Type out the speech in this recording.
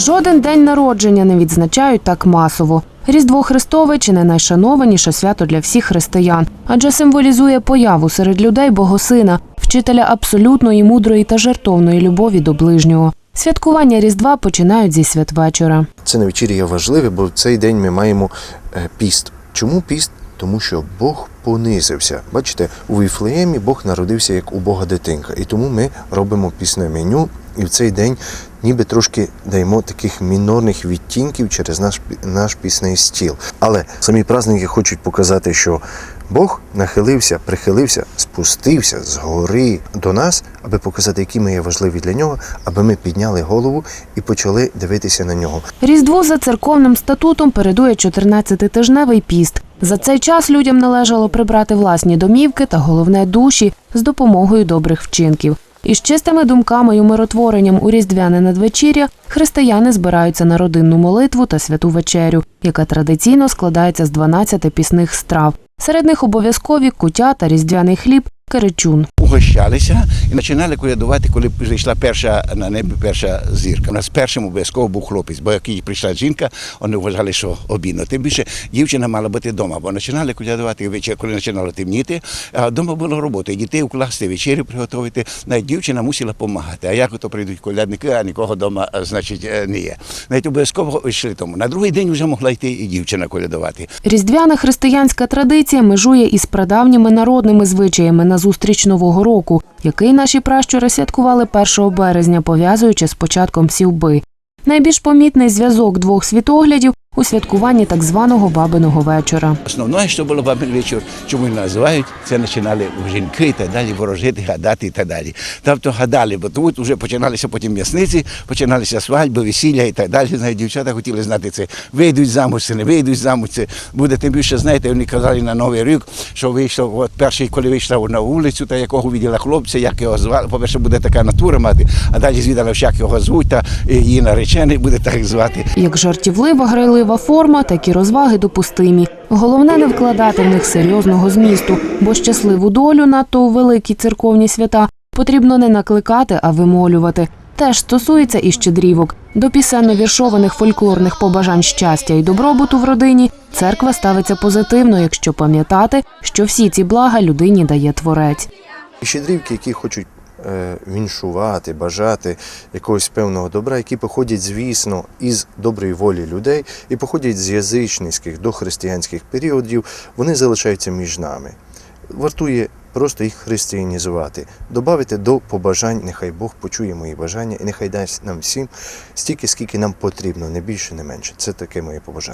Жоден день народження не відзначають так масово. Різдво Христове чи не найшанованіше свято для всіх християн, адже символізує появу серед людей Богосина, вчителя абсолютної мудрої та жертовної любові до ближнього. Святкування Різдва починають зі святвечора. Це навечір'я важливе, бо в цей день ми маємо е, піст. Чому піст? Тому що Бог понизився. Бачите, у Віфлеємі Бог народився як у Бога дитинка. І тому ми робимо пісне меню, і в цей день ніби трошки даємо таких мінорних відтінків через наш, наш пісний стіл. Але самі праздники хочуть показати, що Бог нахилився, прихилився, спустився з гори до нас, аби показати, які ми є важливі для нього, аби ми підняли голову і почали дивитися на нього. Різдво за церковним статутом передує 14-тижневий піст. За цей час людям належало прибрати власні домівки та головне душі з допомогою добрих вчинків. Із чистими думками й умиротворенням у різдвяне надвечір'я християни збираються на родинну молитву та святу вечерю, яка традиційно складається з 12 пісних страв. Серед них обов'язкові кутя та різдвяний хліб, керечун. угощалися і починали колядувати, коли зайшла перша на небі перша зірка. У нас першим обов'язково був хлопець, бо як їй прийшла жінка, вони вважали, що обідно. Тим більше дівчина мала бути вдома, бо починали колядувати вечір, коли починало темніти, а вдома була робота. Дітей укласти, вечерю приготувати. Навіть дівчина мусила допомагати. А як ото прийдуть колядники, а нікого вдома, значить, е, не є. Навіть обов'язково йшли тому. На другий день вже могла йти і дівчина колядувати. Різдвяна християнська традиція межує із прадавніми народними звичаями на зустріч Нового року, який наші пращури святкували 1 березня, пов'язуючи з початком сівби. Найбільш помітний зв'язок двох світоглядів у святкуванні так званого бабиного вечора. Основне, що було бабин вечір, чому називають, це починали жінки і так далі, ворожити, гадати і так далі. Тобто гадали, бо тут вже починалися потім м'ясниці, починалися свадьби, весілля і так далі. Знаєте, дівчата хотіли знати це. Вийдуть замуж, це не вийдуть замуж. Це буде тим більше, знаєте, вони казали на Новий рік, що вийшло, от перший, коли вийшла на вулицю, та якого виділа хлопця, як його звали. По-перше, буде така натура мати, а далі звідала, як його звуть, та її наречений буде так звати. Як жартівлива, грайлива форма, так і розваги допустимі. Головне не вкладати в них серйозного змісту, бо щасливу долю надто у великі церковні свята потрібно не накликати, а вимолювати. Теж стосується і щедрівок. До пісенно-віршованих фольклорних побажань щастя і добробуту в родині церква ставиться позитивно, якщо пам'ятати, що всі ці блага людині дає творець. Щедрівки, які хочуть віншувати, бажати якогось певного добра, які походять, звісно, із доброї волі людей і походять з язичницьких до християнських періодів, вони залишаються між нами. Вартує просто їх християнізувати, додати до побажань, нехай Бог почує мої бажання і нехай дасть нам всім стільки, скільки нам потрібно, не більше, не менше. Це таке моє побажання.